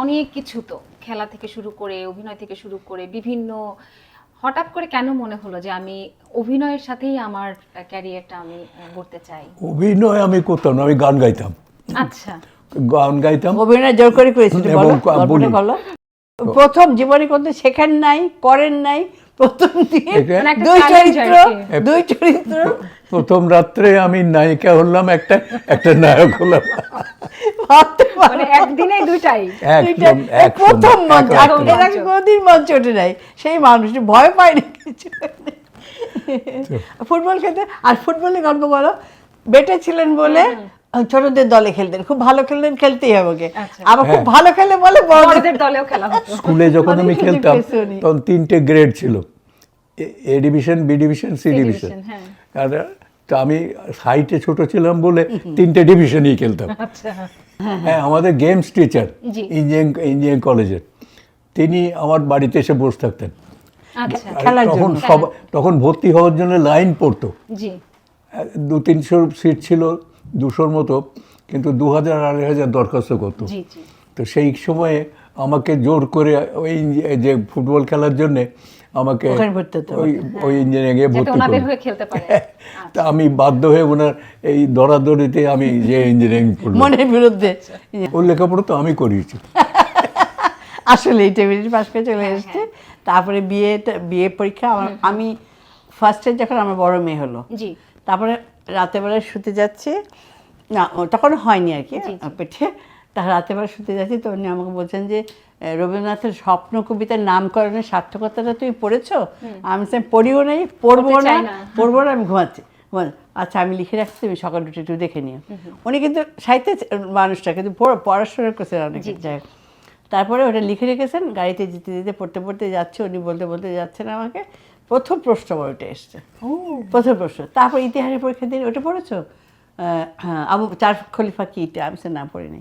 অনেক কিছু তো। খেলা থেকে শুরু করে অভিনয় থেকে শুরু করে বিভিন্ন হঠাৎ করে কেন মনে হলো যে আমি অভিনয়ের সাথেই আমার ক্যারিয়ারটা আমি গড়তে চাই? অভিনয় আমি করতাম না আমি গান গাইতাম। আচ্ছা। গান গাইতাম। অভিনয় জোর করে করেছিল বলো প্রথম জীবনে করতে শেখেন নাই করেন নাই প্রথম দিন মানে দুই চরিত্র দুই চরিত্র। প্রথম রাত্রে আমি নায়িকা হলাম একটা একটা নায়ক হলাম। ভাবতে পারো। মানে একদিনেই একদম প্রথম মঞ্চ। আর। এর আগে কোনোদিন মঞ্চ ওঠে নাই। সেই মানুষ ভয় পায়নি কিছু। ফুটবল খেলতে আর ফুটবলে গল্প বলো। বেটে ছিলেন বলে ছোটদের দলে খেলতেন। খুব ভালো খেলতেন খেলতেই হবে ওকে। আচ্ছা। আবার খুব হ্যাঁ। ভালো খেলে বলে বড়দের দলেও খেলা স্কুলে যখন আমি খেলতাম তখন তিনটে গ্রেড ছিল। A- division B division C division হ্যাঁ। আর তো আমি হাইটে ছোট ছিলাম বলে তিনটে ডিভিশনই খেলতাম। আচ্ছা। হ্যাঁ আমাদের গেমস টিচার ইঞ্জিনিয়ারিং ইঞ্জিনিয়ারিং কলেজের তিনি আমার বাড়িতে এসে বসে থাকতেন। আচ্ছা তখন। সব তখন ভর্তি হওয়ার জন্য লাইন পড়তো। দু তিনশো সিট ছিল দুশোর মতো কিন্তু দু হাজার আড়াই হাজার দরখাস্ত করতো। তো সেই সময়ে আমাকে জোর করে ওই যে ফুটবল খেলার জন্য আমাকে ওই ওই ইঞ্জিনিয়ারিংয়ে ভর্তি খেলতে পারে। তা আমি বাধ্য হয়ে ওনার এই দরাদরিতে আমি যে ইঞ্জিনিয়ারিং পড়লাম মনের বিরুদ্ধে। ওর লেখাপড়া তো আমি করিয়েছি। আসলে ইন্টারমিডিয়েট পাস করে চলে এসছে। তারপরে বিয়ে বিয়ে পরীক্ষা আমার আমি ফার্স্টে যখন আমার বড় মেয়ে হলো জি। তারপরে রাতের বেলায় শুতে যাচ্ছে। না ও তখন হয়নি আর কি পেটে। তা রাতের বেলা শুতে যাচ্ছি তো উনি আমাকে বলছেন যে রবীন্দ্রনাথের স্বপ্ন কবিতার নামকরণের সার্থকতাটা তুমি পড়েছো? আমি সে পড়িও নাই পড়ব না পড়ব না আমি ঘুমাচ্ছি। আচ্ছা আমি লিখে রাখছি তুমি সকাল উঠে একটু দেখে নিও। উনি কিন্তু সাহিত্যের মানুষটা কিন্তু পড়- পড়াশোনা করছে অনেক জায়গায়। তারপরে ওটা লিখে রেখেছেন গাড়িতে যেতে যেতে পড়তে পড়তে যাচ্ছে উনি বলতে বলতে যাচ্ছেন আমাকে প্রথম প্রশ্ন ওইটা এসছে। প্রথম প্রশ্ন তারপর ইতিহাসের পরীক্ষা দিন ওটা পড়েছো? আবু চার খলিফা কি এটা আমি সে না পড়িনি।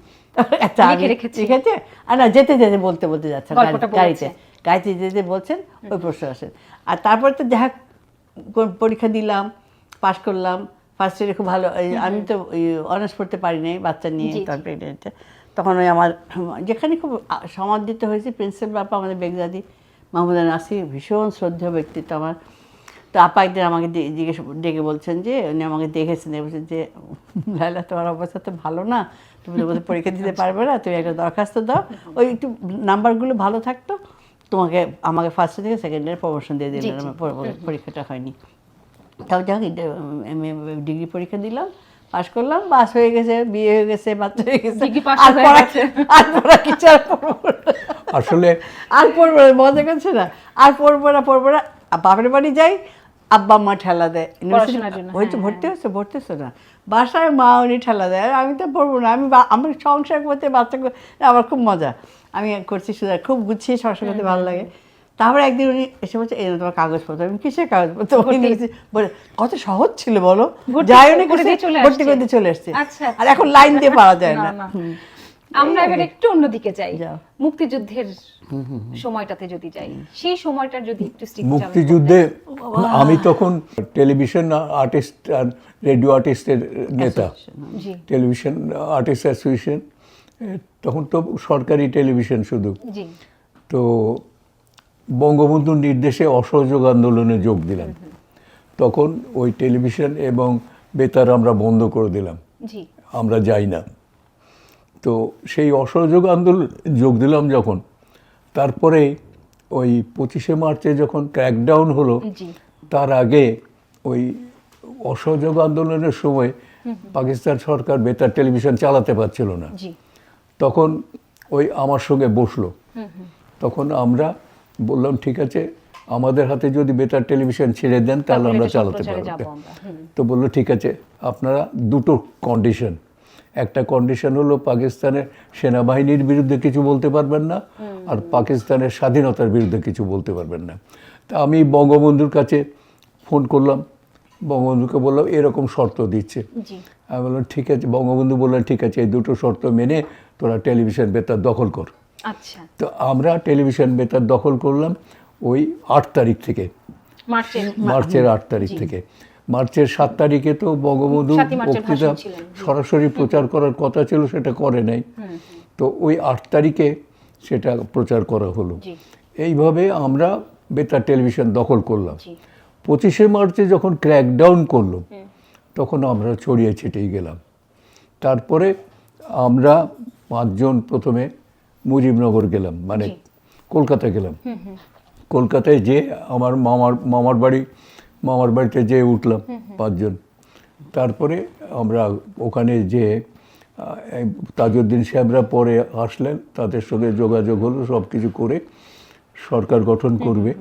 রেখেছি। লিখেছে? আর না যেতে যেতে বলতে বলতে যাচ্ছেন গাড়িতে গাড়িতে যেতে বলছেন ওই প্রশ্ন আসেন আর তারপর তো যাহা পরীক্ষা দিলাম পাশ করলাম ফার্স্ট ইয়ারে খুব ভালো আমি তো অনার্স পড়তে পারি নাই বাচ্চা নিয়ে। তখন প্রেগনেন্টে তখন ওই আমার যেখানে খুব সমাদৃত হয়েছে প্রিন্সিপাল বাপা আমাদের বেগদাদি মাহমুদা নাসির ভীষণ শ্রদ্ধেয় ব্যক্তিত্ব আমার। তো আপা একদিন আমাকে জিজ্ঞেস ডেকে বলছেন যে উনি আমাকে দেখেছেন বলছেন যে লাইলা তোমার অবস্থা তো ভালো না তুমি তো বোধহয় পরীক্ষা দিতে পারবে না তুমি একটা দরখাস্ত দাও। ওই একটু নাম্বারগুলো ভালো থাকতো তোমাকে আমাকে ফার্স্ট থেকে সেকেন্ড ইয়ার প্রমোশন দিয়ে দিলেন আমার পর- পরীক্ষাটা হয়নি। তাও যাক এম ডিগ্রি পরীক্ষা দিলাম পাস করলাম পাস হয়ে গেছে বিয়ে হয়ে গেছে বাচ্চা হয়ে গেছে। আর পড়া আর পড়া কিছু আর পড়ব। আসলে আর পড়ব না মজা করছে না। আর পড়ব না পড়ব না বাপের বাড়ি যাই আব্বা মা ঠেলা দেয়। হয়তো হ্যাঁ, ভর্তি হচ্ছে ভর্তি হচ্ছে না। বাসায় মা উনি ঠেলা দেয়। আমি তো পড়ব না। আমি বা- আমি সংসার করতে বাচ্চা আমার খুব মজা। আমি করছি শুধু খুব গুছিয়ে সংসার করতে ভালো লাগে। তারপরে একদিন উনি এসে বলছে এই তোমার কাগজপত্র আমি কিসের কাগজপত্র বলে কত সহজ ছিল বলো। যাই উনি ভর্তি। করে দিয়ে চলে এসছে। আচ্ছা, আর এখন লাইন দিয়ে পাওয়া যায় না। আমরা এবার একটু অন্যদিকে যাই। মুক্তিযুদ্ধের সময়টাতে যদি যাই সেই সময়টার যদি একটু মুক্তিযুদ্ধে আমি তখন টেলিভিশন আর্টিস্ট আর রেডিও আর্টিস্টের নেতা। জি। টেলিভিশন আর্টিস্ট অ্যাসোসিয়েশন তখন তো সরকারি টেলিভিশন শুধু। জি। তো বঙ্গবন্ধুর নির্দেশে অসহযোগ আন্দোলনে যোগ দিলাম। তখন ওই টেলিভিশন এবং বেতার আমরা বন্ধ করে দিলাম। জি। আমরা যাই না। তো সেই অসহযোগ আন্দোলন যোগ দিলাম যখন তারপরে ওই পঁচিশে মার্চে যখন ক্র্যাকডাউন হলো তার আগে ওই অসহযোগ আন্দোলনের সময় পাকিস্তান সরকার বেতার টেলিভিশন চালাতে পারছিল না। তখন ওই আমার সঙ্গে বসল। তখন আমরা বললাম ঠিক আছে আমাদের হাতে যদি বেতার টেলিভিশন ছেড়ে দেন তাহলে আমরা চালাতে পারব। তো বলল ঠিক আছে আপনারা দুটো কন্ডিশন একটা কন্ডিশন হলো পাকিস্তানের সেনাবাহিনীর বিরুদ্ধে কিছু বলতে পারবেন না আর পাকিস্তানের স্বাধীনতার বিরুদ্ধে কিছু বলতে পারবেন না। তা আমি বঙ্গবন্ধুর কাছে ফোন করলাম বঙ্গবন্ধুকে বললাম এরকম শর্ত দিচ্ছে। আমি বললাম ঠিক আছে। বঙ্গবন্ধু বললেন ঠিক আছে এই দুটো শর্ত মেনে তোরা টেলিভিশন বেতার দখল কর। আচ্ছা। তো আমরা টেলিভিশন বেতার দখল করলাম ওই আট তারিখ থেকে। মার্চের মার্চের আট তারিখ থেকে। মার্চের সাত তারিখে তো বঙ্গবন্ধু বক্তৃতা সরাসরি প্রচার করার কথা ছিল সেটা করে নাই। তো ওই আট তারিখে সেটা প্রচার করা হলো। এইভাবে আমরা বেতার টেলিভিশন দখল করলাম। পঁচিশে মার্চে যখন ক্র্যাকডাউন করল তখন আমরা ছড়িয়ে ছিটিয়ে গেলাম। তারপরে আমরা পাঁচজন প্রথমে মুজিবনগর গেলাম মানে কলকাতা গেলাম। কলকাতায় যে আমার মামার মামার বাড়ি মামার বাড়িতে যেয়ে উঠলাম পাঁচজন। তারপরে আমরা ওখানে যে তাজউদ্দিন সাহেবরা পরে আসলেন তাদের সঙ্গে যোগাযোগ হলো সব কিছু করে সরকার গঠন করবে।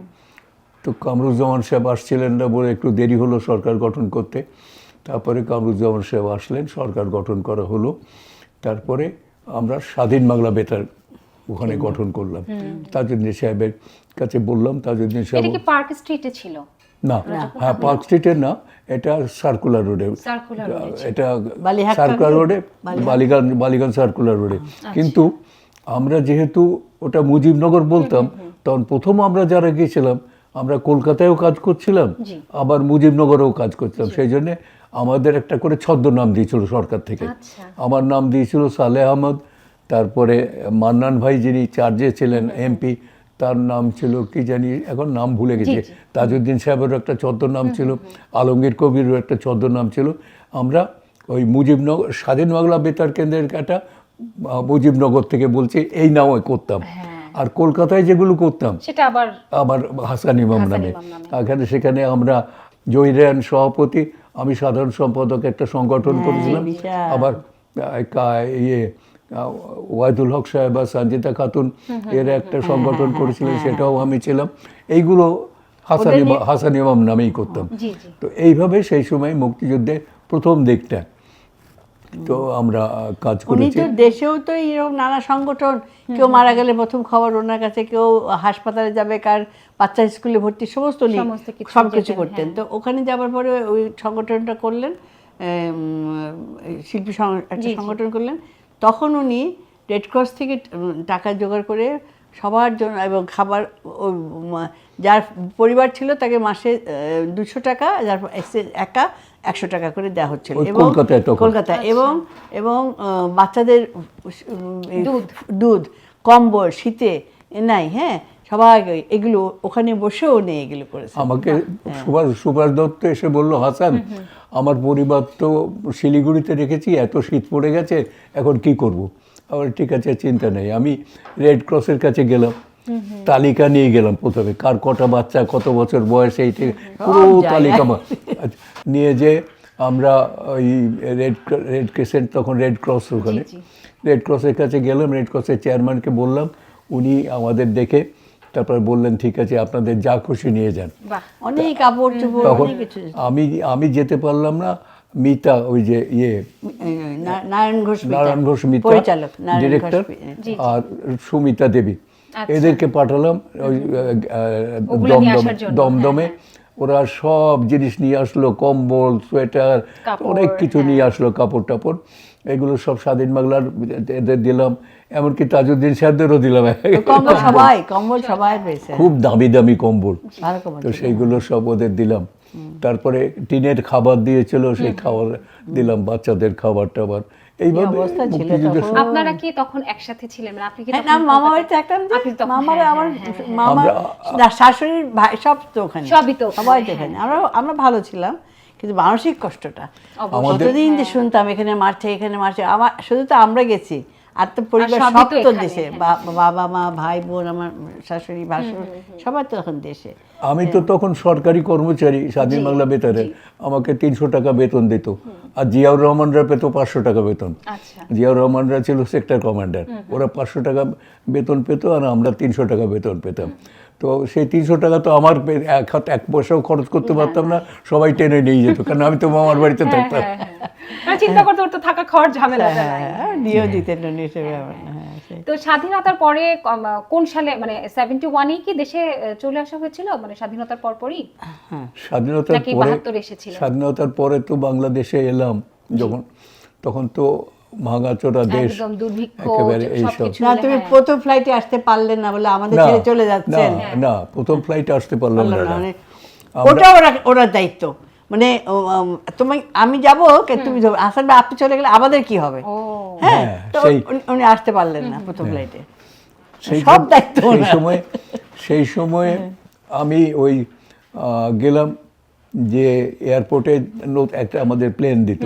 তো কামরুজ্জামান সাহেব আসছিলেন না বলে একটু দেরি হলো সরকার গঠন করতে। তারপরে কামরুজ্জামান সাহেব আসলেন সরকার গঠন করা হলো। তারপরে আমরা স্বাধীন বাংলা বেতার ওখানে গঠন করলাম। তাজউদ্দিন সাহেবের কাছে বললাম তাজউদ্দিন সাহেব পার্ক স্ট্রিটে ছিল? না হ্যাঁ পার্ক স্ট্রিটের না এটা সার্কুলার রোডে। এটা সার্কুলার রোডে বালিগঞ্জ বালিগঞ্জ সার্কুলার রোডে। কিন্তু আমরা যেহেতু ওটা মুজিবনগর বলতাম তখন প্রথম আমরা যারা গিয়েছিলাম আমরা কলকাতায়ও কাজ করছিলাম আবার মুজিবনগরেও কাজ করছিলাম। সেই জন্যে আমাদের একটা করে ছদ্মনাম দিয়েছিল সরকার থেকে। আচ্ছা। আমার নাম দিয়েছিল সালেহ আহমদ তারপরে মান্নান ভাই যিনি চার্জে ছিলেন এমপি তার নাম ছিল কি জানি এখন নাম ভুলে গেছি। তাজউদ্দিন সাহেবেরও একটা ছদ্মনাম ছিল আলমগীর কবিরও একটা ছদ্মনাম ছিল। আমরা ওই মুজিবনগর স্বাধীন বাংলা বেতার কেন্দ্রের একটা মুজিবনগর থেকে বলছি এই নামে করতাম। আর কলকাতায় যেগুলো করতাম সেটা আবার আবার হাসান ইমাম নামে। এখানে সেখানে আমরা জহিরান সভাপতি আমি সাধারণ সম্পাদক একটা সংগঠন হ্যাঁ, করেছিলাম। আবার ইয়ে ওয়াইদুল হক সাহেব বা সঞ্জিতা খাতুন এর একটা সংগঠন করেছিলেন সেটাও আমি ছিলাম। এইগুলো হাসান হাসান ইমাম নামেই করতাম। জি জি। তো এইভাবে সেই সময় মুক্তিযুদ্ধে প্রথম দিকটা। তো আমরা কাজ উনি করেছি। দেশেও তো এরকম নানা সংগঠন। কেউ মারা গেলে প্রথম খবর ওনার কাছে কেউ হাসপাতালে যাবে কার বাচ্চা স্কুলে ভর্তি সমস্ত সব কিছু করতেন। হ্যাঁ। তো ওখানে যাবার পরে ওই সংগঠনটা করলেন শিল্পী। সংগঠন করলেন। তখন উনি রেড ক্রস থেকে টাকা জোগাড় করে সবার জন্য এবং খাবার যার পরিবার ছিল তাকে মাসে দুশো টাকা যার একা একশো টাকা করে দেওয়া হচ্ছিল। কলকাতায় তখন। কলকাতায়। এবং এবং বাচ্চাদের দুধ। দুধ কম্বল শীতে নাই হ্যাঁ? সবাই এগুলো ওখানে বসেও নেই এগুলো করেছে আমাকে সুভাষ সুভাষ দত্ত এসে বলল হাসান আমার পরিবার তো শিলিগুড়িতে রেখেছি এত শীত পড়ে গেছে এখন কি করব? আবার ঠিক আছে চিন্তা নেই। আমি রেড ক্রসের কাছে গেলাম তালিকা নিয়ে গেলাম প্রথমে কার কটা বাচ্চা কত বছর বয়স এই পুরো তালিকা মা- আচ্ছা, নিয়ে যে আমরা ওই রেড রেড ক্রিসেন্ট তখন রেড ক্রস ওখানে। রেড ক্রসের কাছে গেলাম রেড ক্রসের চেয়ারম্যানকে বললাম উনি আমাদের দেখে তারপর বললেন ঠিক আছে আপনাদের যা খুশি নিয়ে যান। অনেক কাপড় তখন আমি আমি যেতে পারলাম না মিতা ওই যে ইয়ে নারায়ণ ঘোষ নারায়ণ ঘোষ মিতা ডিরেক্টর আর সুমিতা দেবী। আচ্ছা। এদেরকে পাঠালাম ওই দমদমে দমদমে। ওরা সব জিনিস নিয়ে আসলো কম্বল সোয়েটার অনেক কিছু নিয়ে আসলো কাপড় টাপড়। এগুলো সব স্বাধীন বাংলার এদের দিলাম এমনকি তাজউদ্দিন সাহেবদেরও দিলাম। কম্বল সবাই কম্বল সবাই পেয়েছে। খুব দামি দামি কম্বল তো সেইগুলো সব ওদের দিলাম। তারপরে টিনের খাবার দিয়েছিল সেই খাবার দিলাম বাচ্চাদের খাবার টাবার। এইভাবে অবস্থা তখন? আপনারা কি তখন একসাথে ছিলেন? আপনি কি না মামা বাড়িতে থাকতাম যে আপনি তখন- মামার আমার। মামা শাশুড়ির ভাই সব তো ওখানে। সবই তো সবাই তো। আমরা আমরা ভালো ছিলাম। কিন্তু মানসিক কষ্টটা। কতদিন যে শুনতাম এখানে মারছে এখানে মারছে আমার শুধু তো আমরা গেছি আর তো পরিবার সব তো দেশে হ্যাঁ। বাবা মা ভাই বোন আমার শাশুড়ি ভাসুর সবাই তো এখন দেশে। আমি তো তখন সরকারি কর্মচারী স্বাধীন বাংলা বেতারে আমাকে তিনশো টাকা বেতন দিত। আর জিয়াউর রহমানরা পেত পাঁচশো টাকা বেতন। আচ্ছা। জিয়াউর রহমানরা ছিল সেক্টর কমান্ডার। ওরা পাঁচশো টাকা বেতন পেত আর আমরা তিনশো টাকা বেতন পেতাম। তো সেই তিনশো টাকা তো আমার এক হাত এক পয়সাও খরচ করতে পারতাম না সবাই টেনে নিয়ে যেত কারণ আমি তো মামার বাড়িতে থাকতাম। হ্যাঁ, হ্যাঁ। মানে চিন্তা করতে করতে থাকা খাওয়ার ঝামেলা হ্যাঁ দিয়েও দিতেন হ্যাঁ। তো স্বাধীনতার পরে কোন সালে মানে সেভেন্টি ওয়ানেই কি দেশে চলে আসা হয়েছিল? মানে স্বাধীনতার পরপরই? স্বাধীনতার পরে 72 স্বাধীনতার পরে তো বাংলাদেশে এলাম যখন। তখন তো ভাঙাচোরা দেশ একেবারে এইসব। না তুমি হ্যাঁ। প্রথম ফ্লাইটে আসতে পারলে না বলে আমাদের ছেড়ে চলে যাচ্ছেন। না, প্রথম ফ্লাইটে আসতে পারলাম না মানে ওটা ওরা ওনার দায়িত্ব। মানে আমি যাব তুমি যাবে। আসার আপনি চলে গেলে আমাদের কি হবে? হ্যাঁ হ্যাঁ, তো উনি- আসতে পারলেন না প্রথম ফ্লাইটে সব দায়িত্ব সেই সময় সেই সময়ে আমি ওই আহ, গেলাম যে এয়ারপোর্টে একটা আমাদের প্লেন দিত।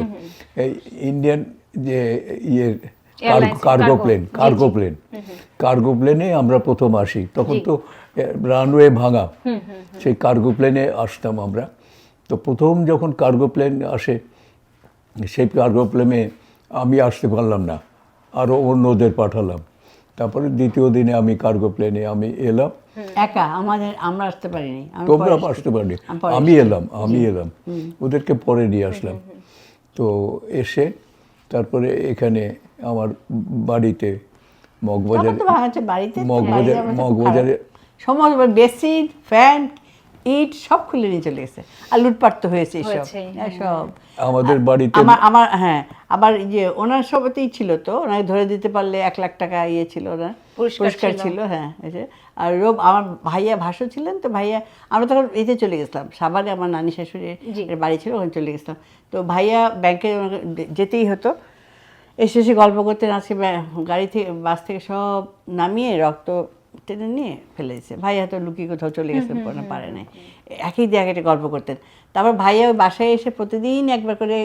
এই ইন্ডিয়ান যে ইয়ে cargo plane cargo plane cargo প্লেনে আমরা প্রথম আসি। তখন তো রানওয়ে ভাঙা। সেই কার্গো প্লেনে আসতাম আমরা। তো প্রথম যখন কার্গো প্লেন আসে সেই কার্গো প্লেনে আমি আসতে পারলাম না। আরও অন্যদের পাঠালাম। তারপরে দ্বিতীয় দিনে আমি কার্গো প্লেনে আমি এলাম। একা? আমাদের আমরা আসতে পারিনি। তোমরা আসতে পারিনি। আমি এলাম আমি এলাম। ওদেরকে পরে নিয়ে আসলাম। তো এসে তারপরে এখানে আমার বাড়িতে মগবাজার মগবাজার- মগবাজারে-। সমস্ত বেসিন ফ্যান ইট সব খুলে নিয়ে চলে গেছে আর লুটপাট তো হয়েছে সব সব আমাদের বাড়িতে আমার আমার হ্যাঁ আবার যে ওনার সবতেই ছিল তো ওনাকে ধরে দিতে পারলে এক লাখ টাকা ইয়ে ছিল ওনার পুরস্কার ছিল। ছিল হ্যাঁ এই যে। আর রোব আমার ভাইয়া ভাসু ছিলেন তো ভাইয়া আমরা তখন এতে চলে গেছিলাম। সাবারে আমার নানি শাশুড়ি জি। বাড়ি ছিল ওখানে চলে গেছিলাম। তো ভাইয়া ব্যাংকে যেতেই হতো। এসে এসে গল্প করতে আজকে গাড়ি থেকে বাস থেকে সব নামিয়ে রক্ত টেনে নিয়ে ফেলে দিয়েছে ভাইয়া তো লুকিয়ে কোথাও চলে গেছে পরে পারে নাই। একই দিয়ে একটা গল্প করতেন। তারপর ভাইয়া ওই বাসায় এসে প্রতিদিন একবার করে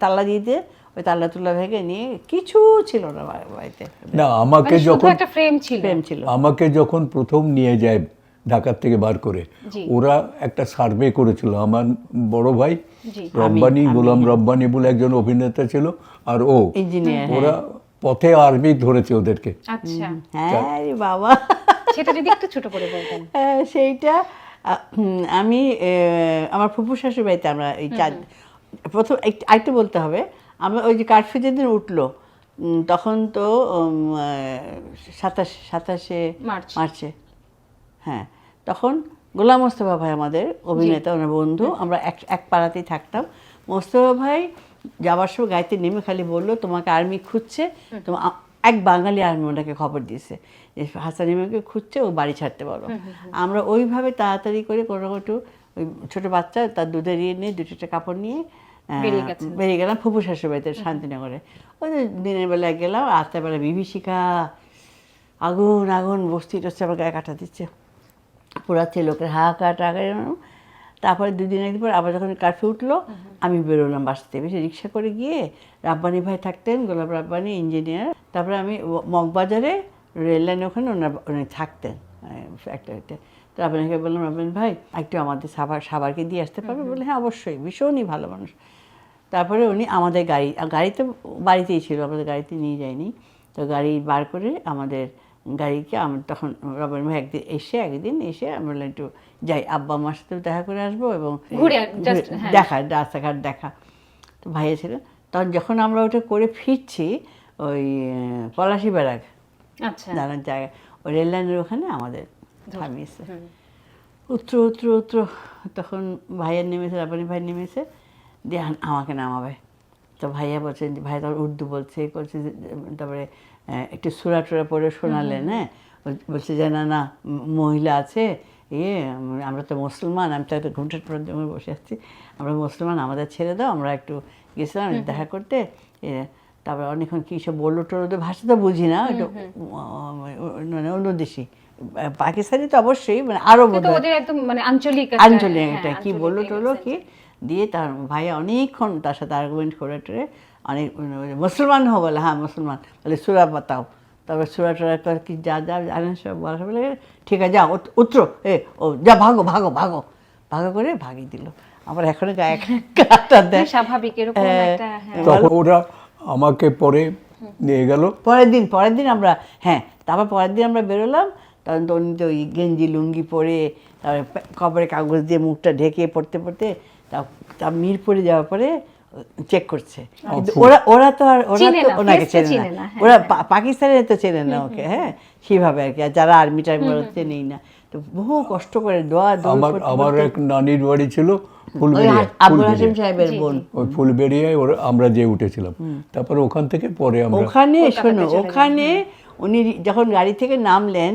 তাল্লা দিয়ে দিয়ে ওই তাল্লা তুলা ভেঙে নিয়ে কিছু ছিল না বাড়িতে। না আমাকে মানে যখন একটা ফ্রেম ছিল। প্রেম ছিল। আমাকে যখন প্রথম নিয়ে যায় ঢাকার থেকে বার করে ওরা একটা সার্ভে করেছিল। আমার বড় ভাই রব্বানি গোলাম রব্বানি বলে একজন অভিনেতা ছিল আর ও। ইঞ্জিনিয়ার ওরা পথে আর্মি ধরেছে ওদেরকে। আচ্ছা। হ্যাঁ বাবা। সেটা যদি একটু ছোট করে বলতেন। হ্যাঁ, সেইটা আমি আহ, আমার ফুপু শাশুড়ি বাড়িতে আমরা এই চার প্রথম এক- আরেকটু বলতে হবে। আমরা ওই যে কারফিউ যেদিন উঠল তখন তো সাতাশ সাতাশে মার্চ। হ্যাঁ তখন গোলাম মোস্তফা ভাই আমাদের অভিনেতা ওনার বন্ধু আমরা এক এক পাড়াতেই থাকতাম। মোস্তফা ভাই যাওয়ার সময় গাড়িতে নেমে খালি বলল তোমাকে আর্মি খুঁজছে তোমার এক বাঙালি আর্মি ওনাকে খবর দিয়েছে। যে হাসান ইমামকে খুঁজছে ও বাড়ি ছাড়তে বলো। আমরা ওইভাবে তাড়াতাড়ি করে কোনো একটু ওই ছোটো বাচ্চা তার দুধের ইয়ে নিয়ে দুটো কাপড় নিয়ে বেরিয়ে গেলাম ফুপু শাশুড়ি বাড়িতে শান্তিনগরে। ওই যে দিনের বেলায় গেলাম রাতের বেলা বিভীষিকা আগুন আগুন বস্তি টস্তি আমার গায়ে কাটা দিচ্ছে। পোড়াচ্ছে লোকের হাহাকার টাকা তারপরে দুদিন একদিন পর আবার যখন কারফিউ উঠল আমি বেরোলাম বাসা থেকে বেশি রিক্সা করে গিয়ে রাব্বানি ভাই থাকতেন গোলাপ রাব্বানি ইঞ্জিনিয়ার তারপরে আমি মগবাজারে রেল লাইনে ওখানে ওনার উনি থাকতেন ফ্যাক্টরিতে তো রাব্বানিকে বললাম রাব্বানি ভাই একটু আমাদের সাবার সাবারকে দিয়ে আসতে পারবে? বলে হ্যাঁ অবশ্যই ভীষণই ভালো মানুষ। তারপরে উনি আমাদের গাড়ি গাড়ি তো বাড়িতেই ছিল আমাদের গাড়িতে নিয়ে যায়নি। তো গাড়ি বার করে আমাদের গাড়িকে আমার তখন রবীন ভাই একদিন এসে একদিন এসে আমরা বললাম একটু যাই আব্বা আমার সাথেও দেখা করে আসব এবং হ্যাঁ। দেখা রাস্তাঘাট দেখা। তো ভাইয়া ছিল। তখন যখন আমরা ওটা করে ফিরছি ওই পলাশি ব্যারাক আচ্ছা। দাঁড়ানোর জায়গা ওই রেল লাইনের ওখানে আমাদের থামিয়েছে। উত্তর উত্তর উত্তর। তখন ভাইয়ের নেমেছে রাবানি ভাই নেমেছে। দিয়ে আমাকে নামাবে। তো ভাইয়া বলছেন ভাই তখন উর্দু বলছে করছে তারপরে একটু সুরা টুরা পরে শোনালেন হ্যাঁ? বলছে যে না না মহিলা আছে ইয়ে আমরা তো মুসলমান আমি তো একটা ঘুমটার পর বসে আছি। আমরা মুসলমান আমাদের ছেড়ে দাও আমরা একটু গেছিলাম দেখা করতে। তারপরে অনেকক্ষণ কী সব বলল টলো তো ভাষা তো বুঝি না মানে অন্য দেশি পাকিস্তানি তো অবশ্যই মানে আরও ওদের একদম মানে আঞ্চলিক একটা- আঞ্চলিক হ্যাঁ, একটা কি বলল টলো কি? দিয়ে তার ভাইয়া অনেকক্ষণ তার সাথে আর্গুমেন্ট করে টরে অনেক মানে মুসলমান হো বলে হ্যাঁ মুসলমান। বলে সুরা বাতাও তারপরে সুরা টুরা কর কি যা যা জানেন সব বলা বলে ঠিক আছে যা উত- উত্তর এ ও যা ভাগো ভাগো ভাগো। ভাগো করে ভাগিয়ে দিল। আমার এখনও গায়ে কাটা দেয়। স্বাভাবিক এরকম হ্যাঁ। একটা হ্যাঁ। তখন ওরা আমাকে পরে নিয়ে গেল। পরের দিন পরের দিন আমরা হ্যাঁ তারপর পরের দিন আমরা বেরোলাম। তখন তো উনি তো ওই গেঞ্জি লুঙ্গি পরে তারপরে কবরে কাগজ দিয়ে মুখটা ঢেকে পড়তে পড়তে তা তা মিরপুরে যাওয়ার পরে চেক করছে। কিন্তু ওরা ওরা তো আর ওরা তো ওনাকে চেনে না। হ্যাঁ, ওরা পা- পাকিস্তানের তো চেনে না ওকে হ্যাঁ সেভাবে আর কি। আর যারা আর্মি টার্মি ওরা চেনেই না। তো বহু কষ্ট করে দোয়া আমার আমার এক নানির বাড়ি ছিল ওই ফুলবেড়িয়া হাসিম সাহেবের বোন। ওই ফুলবেড়িয়ায় ওরা আমরা যে উঠেছিলাম। তারপরে ওখান থেকে পরে আমরা ওখানে শোনো ওখানে উনি যখন গাড়ি থেকে নামলেন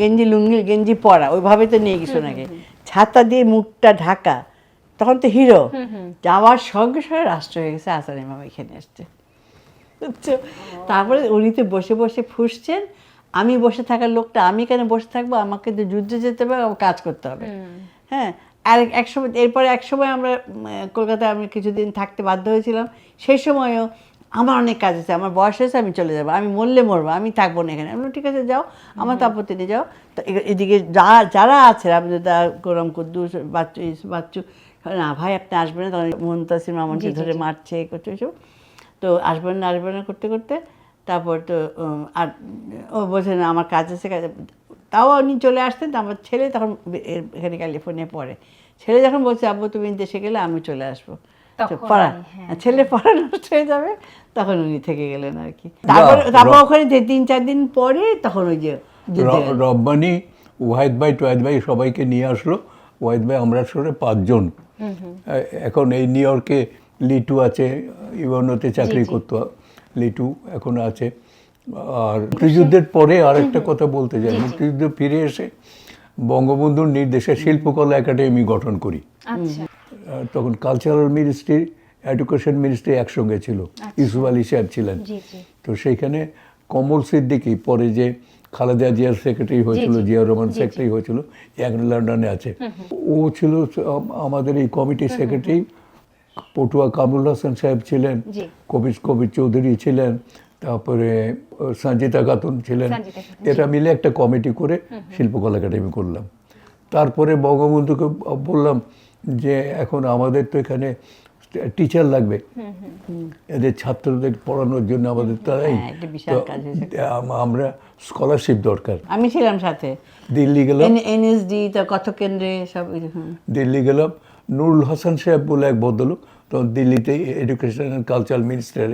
গেঞ্জি লুঙ্গি গেঞ্জি পরা ওইভাবে তো নিয়ে গেছো নাকি? ছাতা দিয়ে মুখটা ঢাকা তখন তো হিরো। যাওয়ার সঙ্গে সঙ্গে রাষ্ট্র হয়ে গেছে আসার ইমাম এখানে আসছে। বুঝছ? তারপরে উনি তো বসে বসে ফুসছেন আমি বসে থাকার লোকটা আমি কেন বসে থাকব? আমাকে তো যুদ্ধে যেতে হবে আমার কাজ করতে হবে। হ্যাঁ আর এক সময় এরপরে এক সময় আমরা কলকাতায় আমি কিছুদিন থাকতে বাধ্য হয়েছিলাম সেই সময়ও আমার অনেক কাজ আছে আমার বয়স হয়েছে আমি চলে যাব। আমি মরলে মরবো আমি থাকব না এখানে। আমি ঠিক আছে যাও আমার তো আপত্তি নেই যাও। তো এদিকে যা যারা আছে রামজুদা গোলাম কুদ্দুস বাচ্চু ইস- বাচ্চু না ভাই আপনি আসবেন না তখন মমতাসির মামনকে ধরে মারছে করছে এসব। তো আসবেন না আসবেন না করতে করতে তারপর তো আর ও বলছে না আমার কাজ আছে কাজ তাও উনি চলে আসতেন তো আমার ছেলে তখন এখানে ক্যালিফোর্নিয়া পড়ে। ছেলে যখন বলছে আব্বু তুমি দেশে গেলে আমি চলে আসব। পড়া হ্যাঁ। ছেলে পড়া নষ্ট হয়ে যাবে তখন উনি থেকে গেলেন আর কি। তারপর তারপর ওখানে যে তিন চার দিন পরে তখন ওই যে। রব্বানি ওয়াহিদ ভাই টোয়াহিদ ভাই সবাইকে নিয়ে আসলো। ওয়াহিদ ভাই আমরা সরে পাঁচজন। এখন এই নিউ ইয়র্কে লিটু আছে ইউএনওতে চাকরি করতো লিটু এখন আছে। আর মুক্তিযুদ্ধের পরে আরেকটা কথা বলতে চাই। মুক্তিযুদ্ধ ফিরে এসে বঙ্গবন্ধুর নির্দেশে শিল্পকলা একাডেমি গঠন করি। আচ্ছা। তখন কালচারাল মিনিস্ট্রি এডুকেশন মিনিস্ট্রি একসঙ্গে ছিল। ইউসুফ আলী সাহেব ছিলেন। তো সেইখানে কমল সিদ্দিকি পরে যে খালেদা জিয়ার সেক্রেটারি হয়েছিল জিয়া রহমান সেক্রেটারি হয়েছিল এখন লন্ডনে আছে। ও ছিল আমাদের এই কমিটির সেক্রেটারি পটুয়া কামরুল হাসান সাহেব ছিলেন। কবির কবির চৌধুরী ছিলেন। তারপরে সঞ্জিতা খাতুন ছিলেন। এটা মিলে একটা কমিটি করে শিল্পকলা একাডেমি করলাম। তারপরে বঙ্গবন্ধুকে বললাম যে এখন আমাদের তো এখানে টিচার লাগবে। এদের ছাত্রদের পড়ানোর জন্য আমাদের তারাই হ্যাঁ, আমরা স্কলারশিপ দরকার। আমি ছিলাম সাথে। দিল্লি গেলাম। এনএসডি তো কত কেন্দ্রে সব দিল্লি গেলাম। নুরুল হাসান সাহেব বলে এক ভদ্রলোক তখন দিল্লিতে এডুকেশন অ্যান্ড কালচারাল মিনিস্টারের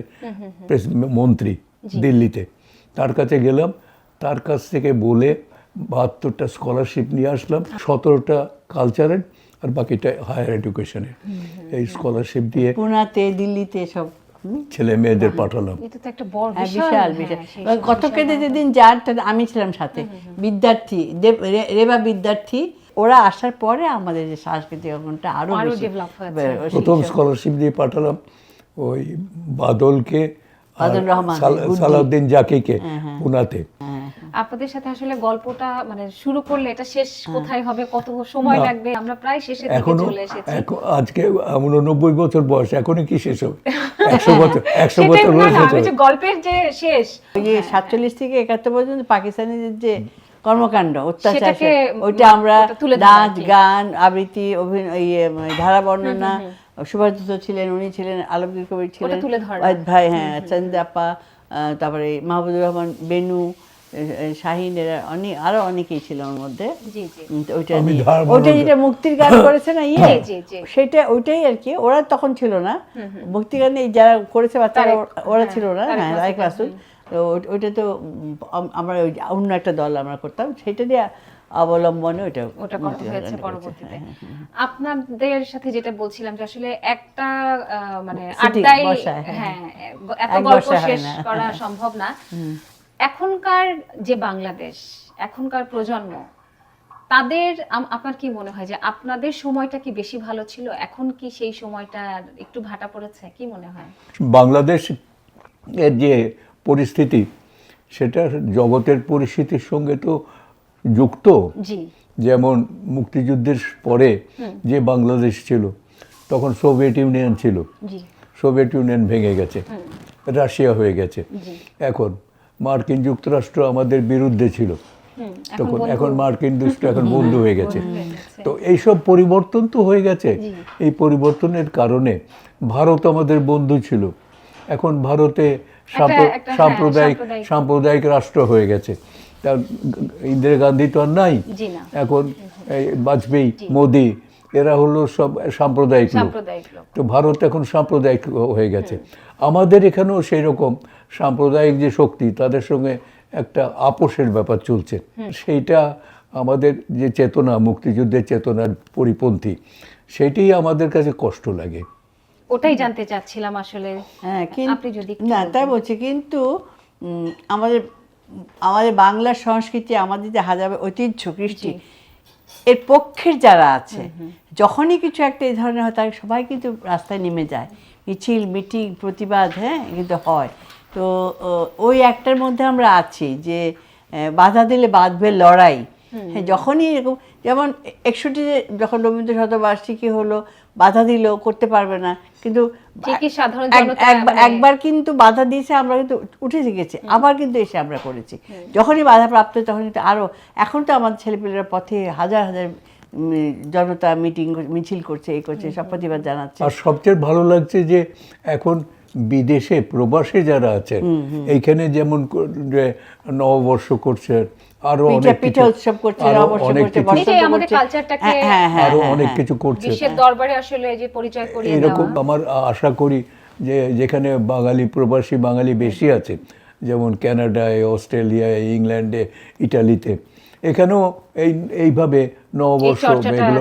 প্রেস মন্ত্রী দিল্লিতে। তার কাছে গেলাম। তার কাছ থেকে বলে বাহাত্তরটা স্কলারশিপ নিয়ে আসলাম। সতেরোটা কালচারের আর বাকিটা হায়ার এডুকেশনে এই স্কলারশিপ দিয়ে পুনাতে দিল্লিতে সব ছেলে মেয়েদের পাঠালাম। এটা তো একটা বড় হ্যাঁ, বিশাল বিশাল হ্যাঁ, যেদিন যার আমি ছিলাম সাথে। বিদ্যার্থী রেবা বিদ্যার্থী ওরা আসার পরে আমাদের যে সাংস্কৃতিক অঙ্গনটা আরও প্রথম স্কলারশিপ দিয়ে পাঠালাম। ওই বাদলকে সালাউদ্দিন জাকিকে পুনাতে। আপনাদের সাথে আসলে গল্পটা মানে শুরু করলে এটা শেষ কোথায় হবে কত সময় লাগবে আমরা প্রায় শেষের দিকে চলে এসেছি। এখন আজকে বছর বয়স এখনই কি শেষ হবে? একশো বছর একশো সেটাই বছর। গল্পের যে শেষ। ওই যে সাতচল্লিশ থেকে একাত্তর পর্যন্ত পাকিস্তানিদের যে কর্মকাণ্ড অত্যাচার ওইটা আমরা তুলে নাচ গান আবৃত্তি অভিনয় ইয়ে, ধারা বর্ণনা সুভাষিত ছিলেন উনি ছিলেন আলমগীর কবির ছিলেন ভাই হ্যাঁ চন্দাপা তারপরে মাহবুবুর রহমান বেনু শাহিন এরা অনেক আরও অনেকেই ছিল ওর মধ্যে। ওইটা যেটা মুক্তির গান করেছে না ইয়ে? জি। সেটা ওইটাই আর কি। ওরা তখন ছিল না। মুক্তি গানে এই যারা করেছে বাচ্চারা ওরা- হ্যাঁ, ছিল না হ্যাঁ রায় তো ওইটা তো আমরা ওই অন্য একটা দল আমরা করতাম। সেটা দিয়ে অবলম্বনে ওটা করা মুক্তি হয়েছে পরবর্তীতে। হ্যাঁ, হ্যাঁ। আপনাদের সাথে যেটা বলছিলাম যে আসলে একটা মানে আড্ডায় হ্যাঁ। হ্যাঁ এত গল্প শেষ করা সম্ভব না। এখনকার যে বাংলাদেশ এখনকার প্রজন্ম তাদের আপনার কি মনে হয় যে আপনাদের সময়টা কি বেশি ভালো ছিল? এখন কি সেই সময়টা একটু ভাটা পড়েছে? কি মনে হয়? বাংলাদেশ এর যে পরিস্থিতি সেটা জগতের পরিস্থিতির সঙ্গে তো যুক্ত। যেমন মুক্তিযুদ্ধের পরে যে বাংলাদেশ ছিল তখন সোভিয়েত ইউনিয়ন ছিল। সোভিয়েত ইউনিয়ন ভেঙে গেছে। রাশিয়া হয়ে গেছে। এখন মার্কিন যুক্তরাষ্ট্র আমাদের বিরুদ্ধে ছিল। তখন এখন মার্কিন দুষ্ট এখন বন্ধু হয়ে গেছে। তো এইসব পরিবর্তন তো হয়ে গেছে। এই পরিবর্তনের কারণে ভারত আমাদের বন্ধু ছিল। এখন ভারতে হ্যাঁ, সাম্প্রদায়িক। সাম্প্রদায়িক রাষ্ট্র হয়ে গেছে। তা ইন্দিরা গান্ধী তো আর নাই। এখন বাজপেয়ী মোদি এরা হলো সব সাম্প্রদায়িক লোক। তো ভারত এখন সাম্প্রদায়িক হয়ে গেছে। আমাদের এখানেও সেই রকম সাম্প্রদায়িক যে শক্তি তাদের সঙ্গে একটা আপোষের ব্যাপার চলছে। সেইটা আমাদের যে চেতনা মুক্তিযুদ্ধের চেতনার পরিপন্থী সেইটাই আমাদের কাছে কষ্ট লাগে। ওটাই জানতে চাচ্ছিলাম আসলে। হ্যাঁ কিন্তু আপনি যদি না তাই বলছি কিন্তু আমাদের আমাদের বাংলার সংস্কৃতি আমাদের যে হাজার ঐতিহ্য কৃষ্টি এর পক্ষের যারা আছে যখনই কিছু একটা এই ধরনের হয় তারা সবাই কিন্তু রাস্তায় নেমে যায়। মিছিল মিটিং প্রতিবাদ হ্যাঁ কিন্তু হয়। তো ওই একটার মধ্যে আমরা আছি যে বাধা দিলে বাঁধবে লড়াই। হ্যাঁ যখনই এরকম যেমন একষট্টি যখন রবীন্দ্র শতবার্ষিকী হলো বাধা দিল করতে পারবে না। কিন্তু ঠিকই সাধারণ এক- জনতা একবার- মানে- একবার কিন্তু বাধা দিয়েছে আমরা কিন্তু উঠে গেছি। আবার কিন্তু এসে আমরা করেছি। যখনই বাধা প্রাপ্ত তখন কিন্তু আরও এখন তো আমাদের ছেলেপেলেরা পথে হাজার হাজার জনতা মিটিং মিছিল করছে এই করছে সব প্রতিবাদ জানাচ্ছে। আর সবচেয়ে ভালো লাগছে যে এখন বিদেশে প্রবাসে যারা আছেন এইখানে যেমন যে নববর্ষ করছে আরও অনেক পিঠা কিছু উৎসব করছে আরও অনেক কিছু আমাদের করছে। কালচারটাকে হ্যাঁ, হ্যাঁ, হ্যাঁ, আরও অনেক। কিছু করছে বিশ্বের দরবারে আসলে যে পরিচয় করিয়ে এরকম আমার আশা করি যে যেখানে বাঙালি প্রবাসী বাঙালি বেশি আছে যেমন কানাডায় অস্ট্রেলিয়ায় ইংল্যান্ডে ইটালিতে এখানেও এই এইভাবে নববর্ষ চর্চাটা এগুলো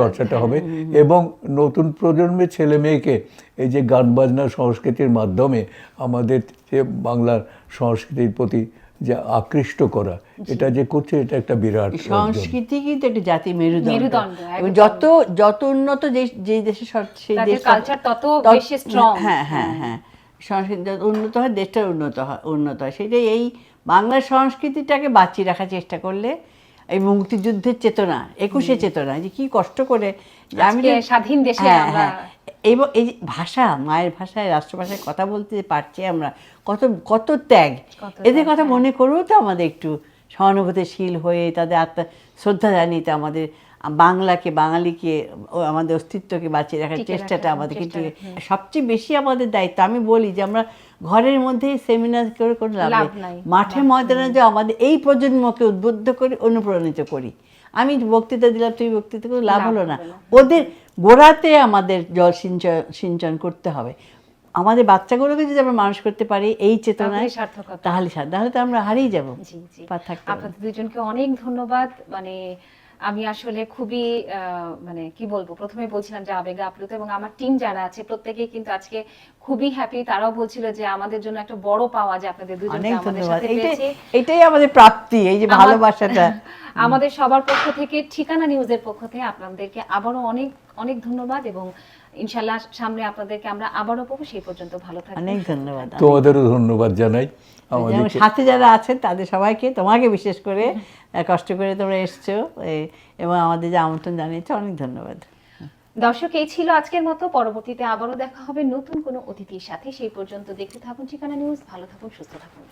চর্চাটা হবে। এবং নতুন প্রজন্মের ছেলে মেয়েকে এই যে গান বাজনা সংস্কৃতির মাধ্যমে আমাদের যে বাংলার সংস্কৃতির প্রতি যে আকৃষ্ট করা এটা যে করছে এটা একটা বিরাট সংস্কৃতি কিন্তু একটা জাতি মেরুদণ্ড। যত যত উন্নত দেশ যে দেশে সেই দেশ culture তত বেশি strong। হ্যাঁ হ্যাঁ হ্যাঁ। সংস্কৃতি যত উন্নত হয় দেশটা উন্নত হয় উন্নত হয়। সেটাই এই বাংলার সংস্কৃতিটাকে বাঁচিয়ে রাখার চেষ্টা করলে এই মুক্তিযুদ্ধের চেতনা একুশে চেতনা যে কি কষ্ট করে আমি স্বাধীন দেশে হ্যাঁ, আমরা হ্যাঁ। এবং এই যে ভাষা মায়ের ভাষায় রাষ্ট্রভাষায় কথা বলতে পারছি আমরা কত কত ত্যাগ এদের কথা হ্যাঁ। মনে করব তো আমাদের একটু সহানুভূতিশীল হয়ে তাদের আত্মা শ্রদ্ধা জানিয়ে আমাদের বাংলাকে বাঙালিকে আমাদের অস্তিত্বকে বাঁচিয়ে রাখার চেষ্টাটা আমাদের কিন্তু সবচেয়ে বেশি আমাদের দায়িত্ব। আমি বলি যে আমরা ঘরের মধ্যে সেমিনার করে কোনো লাভ নেই। মাঠে ময়দানে যে আমাদের এই প্রজন্মকে উদ্বুদ্ধ করে অনুপ্রাণিত করি। আমি বক্তৃতা দিলাম তুমি বক্তৃতা করে লাভ হলো না। ওদের গোড়াতে আমাদের জল সিঞ্চন সিঞ্চন করতে হবে। আমাদের বাচ্চাগুলোকে যদি আমরা মানুষ করতে পারি এই চেতনায়। তাহলে তাহলে তো আমরা হারিয়ে যাব। আপনাদের দুজনকে অনেক ধন্যবাদ। মানে আমি আসলে খুবই মানে কি বলব প্রথমে বলছিলাম যে আবেগে আপ্লুত এবং আমার টিম যারা আছে প্রত্যেকেই কিন্তু আজকে খুবই হ্যাপি তারাও বলছিল যে আমাদের জন্য একটা বড় পাওয়া যে আপনাদের দুজনকে আমাদের সাথে পেয়েছি। এটাই আমাদের প্রাপ্তি এই যে ভালোবাসাটা। আমাদের সবার পক্ষ থেকে ঠিকানা নিউজের পক্ষ থেকে আপনাদেরকে আবারও অনেক অনেক ধন্যবাদ এবং ইনশাল্লাহ সামনে আপনাদেরকে আমরা আবারও পাবো সেই পর্যন্ত ভালো থাকবেন। অনেক ধন্যবাদ। তোমাদেরও ধন্যবাদ জানাই। আমাদের সাথে যারা আছেন তাদের সবাইকে তোমাকে বিশেষ করে কষ্ট করে তোমরা এসছো এবং আমাদের যে আমন্ত্রণ জানিয়েছো অনেক ধন্যবাদ। দর্শক এই ছিল আজকের মতো। পরবর্তীতে আবারও দেখা হবে নতুন কোনো অতিথির সাথে। সেই পর্যন্ত দেখতে থাকুন ঠিকানা নিউজ। ভালো থাকুন সুস্থ থাকুন।